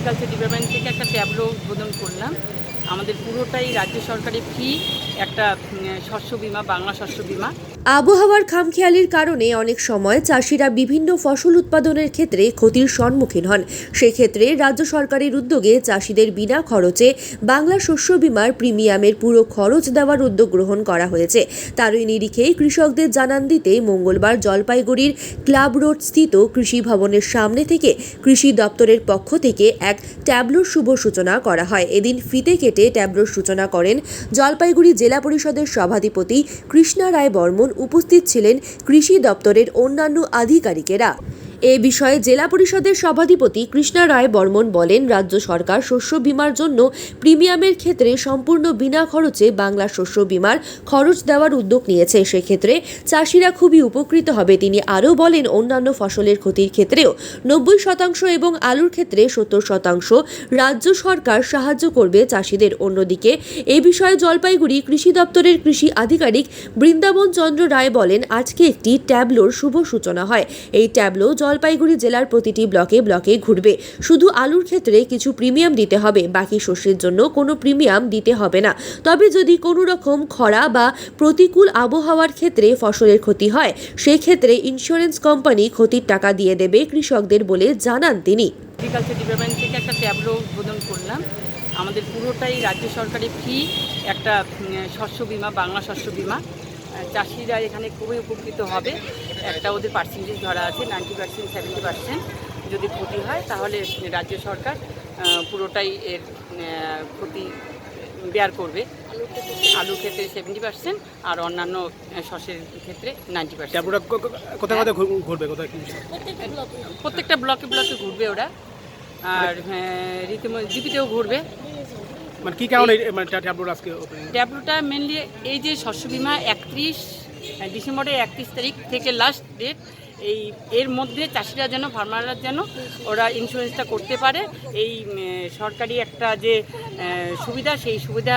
Agriculture department থেকে একটা tableau উদ্বোধন করলাম। আমাদের পুরোটাই রাজ্য সরকারি ফি একটা শস্য বিমা, বাংলা শস্য বিমা। আবহাওয়ার খামখেয়ালির কারণে অনেক সময় চাষিরা বিভিন্ন ফসল উৎপাদনের ক্ষেত্রে ক্ষতির সম্মুখীন হন। সেক্ষেত্রে রাজ্য সরকারের উদ্যোগে চাষিদের বিনা খরচে বাংলা শস্য বিমার প্রিমিয়ামের পুরো খরচ দেওয়ার উদ্যোগ গ্রহণ করা হয়েছে। তারই নিরিখে কৃষকদের জানান দিতে মঙ্গলবার জলপাইগুড়ির ক্লাব রোড স্থিত কৃষি ভবনের সামনে থেকে কৃষি দপ্তরের পক্ষ থেকে এক ট্যাবলোর শুভ সূচনা করা হয়। এদিন ফিতে কেটে ট্যাবলোর সূচনা করেন। জলপাইগুড়ি জেলা পরিষদের সভাধিপতি কৃষ্ণা রায় বর্মন উপস্থিত ছিলেন কৃষি দপ্তরের অন্যান্য আধিকারিকেরা। এ বিষয়ে জেলা পরিষদের সভাধিপতি কৃষ্ণা রায় বর্মন বলেন, রাজ্য সরকার শস্য বিমার জন্য প্রিমিয়ামের ক্ষেত্রে সম্পূর্ণ বিনা খরচে বাংলা শস্য বিমার খরচ দেওয়ার উদ্যোগ নিয়েছে। সেক্ষেত্রে চাষিরা খুবই উপকৃত হবে। তিনি আরও বলেন, অন্যান্য ফসলের ক্ষতির ক্ষেত্রেও নব্বই শতাংশ এবং আলুর ক্ষেত্রে সত্তর শতাংশ রাজ্য সরকার সাহায্য করবে চাষিদের। অন্যদিকে এ বিষয়ে জলপাইগুড়ি কৃষি দপ্তরের কৃষি আধিকারিক বৃন্দাবন চন্দ্র রায় বলেন, আজকে একটি ট্যাবলোর শুভ সূচনা হয়। এই ট্যাবলো জলপাইগুড়ি জেলার প্রতিটি ব্লকে ব্লকে ঘুরবে। শুধু আলুর ক্ষেত্রে কিছু প্রিমিয়াম দিতে হবে, বাকি শস্যের জন্য কোনো প্রিমিয়াম দিতে হবে না। তবে যদি কোনো রকম খরা বা প্রতিকূল আবহাওয়ার ক্ষেত্রে ফসলের ক্ষতি হয়, সেক্ষেত্রে ইন্স্যুরেন্স কোম্পানি ক্ষতির টাকা দিয়ে দেবে কৃষকদের বলে জানান তিনি। ডিপার্টমেন্ট থেকে একটা করলাম। আমাদের পুরোটাই রাজ্য সরকারি ফি একটা শস্য বিমা, বাংলা শস্য বিমা। চাষিরা এখানে খুবই উপকৃত হবে। একটা ওদের পার্সেন্টেজ ধরা আছে নাইনটি পার্সেন্ট সেভেন্টি পার্সেন্ট যদি ক্ষতি হয় তাহলে রাজ্য সরকার পুরোটাই এর ক্ষতি বেয়ার করবে আলুর ক্ষেত্রে সেভেন্টি পার্সেন্ট আর অন্যান্য শস্যের ক্ষেত্রে নাইনটি পার্সেন্ট কোথায় কোথায় ঘুরবে কোথায় প্রত্যেকটা ব্লকে ব্লকে ঘুরবে ওরা আর রীতিমতো জিপিতেও ঘুরবে মানে কি কারণে মানে আজকে? ট্যাবলোটা মেনলি এই যে শস্য বিমা একত্রিশ ডিসেম্বরের একত্রিশ তারিখ থেকে লাস্ট ডেট এই, এর মধ্যে চাষিরা যেন ফার্মাররা যেন ওরা ইন্স্যুরেন্সটা করতে পারে। এই সরকারি একটা যে সুবিধা, সেই সুবিধা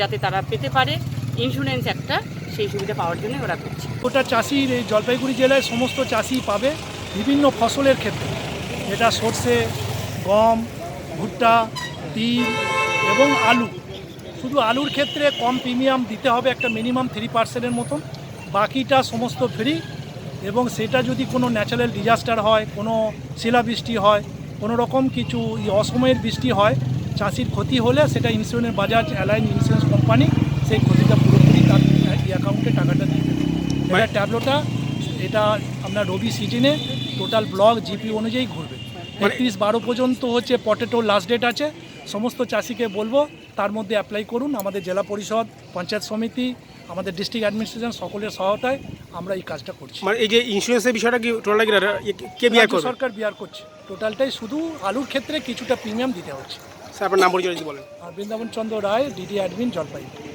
যাতে তারা পেতে পারে। ইন্স্যুরেন্স একটা, সেই সুবিধা পাওয়ার জন্য ওরা করছে। ওটা চাষির এই জলপাইগুড়ি জেলায় সমস্ত চাষি পাবে বিভিন্ন ফসলের ক্ষেত্রে। এটা সর্ষে, গম, ভুট্টা, তিল এবং আলু। শুধু আলুর ক্ষেত্রে কম প্রিমিয়াম দিতে হবে একটা মিনিমাম থ্রি পার্সেন্টের মতন। বাকিটা সমস্ত ফ্রি এবং সেটা যদি কোনো ন্যাচারাল ডিজাস্টার হয় কোনো শিলাবৃষ্টি হয় কোনো রকম কিছু অসময়ের বৃষ্টি হয় চাষির ক্ষতি হলে সেটা insurance Bajaj Allianz insurance company সেই ক্ষতিটা পুরোপুরি তার অ্যাকাউন্টে টাকাটা দিয়ে দেবে। এটা ট্যাবলোটা এটা আপনার রবি সিজনে টোটাল ব্লক জিপি অনুযায়ী ঘুরবে। একত্রিশ বারো পর্যন্ত হচ্ছে পটেটো লাস্ট ডেট আছে। সমস্ত চাষিকে বলব তার মধ্যে অ্যাপ্লাই করুন। আমাদের জেলা পরিষদ পঞ্চায়েত সমিতি আমাদের ডিস্ট্রিক্ট অ্যাডমিনিস্ট্রেশন সকলের সহায়তায় আমরা এই কাজটা করছি। মানে এই যে ইন্স্যুরেন্সের বিষয়টা কি টোটাল কি বিয়ার করছে করবে? সরকার বিয়ার করছে। টোটালটাই শুধু আলুর ক্ষেত্রে কিছুটা প্রিমিয়াম দিতে হচ্ছে। স্যার আপনার নাম পরিচয় বলেন। Brindaban Chandra Roy DD admin Jalpaiguri.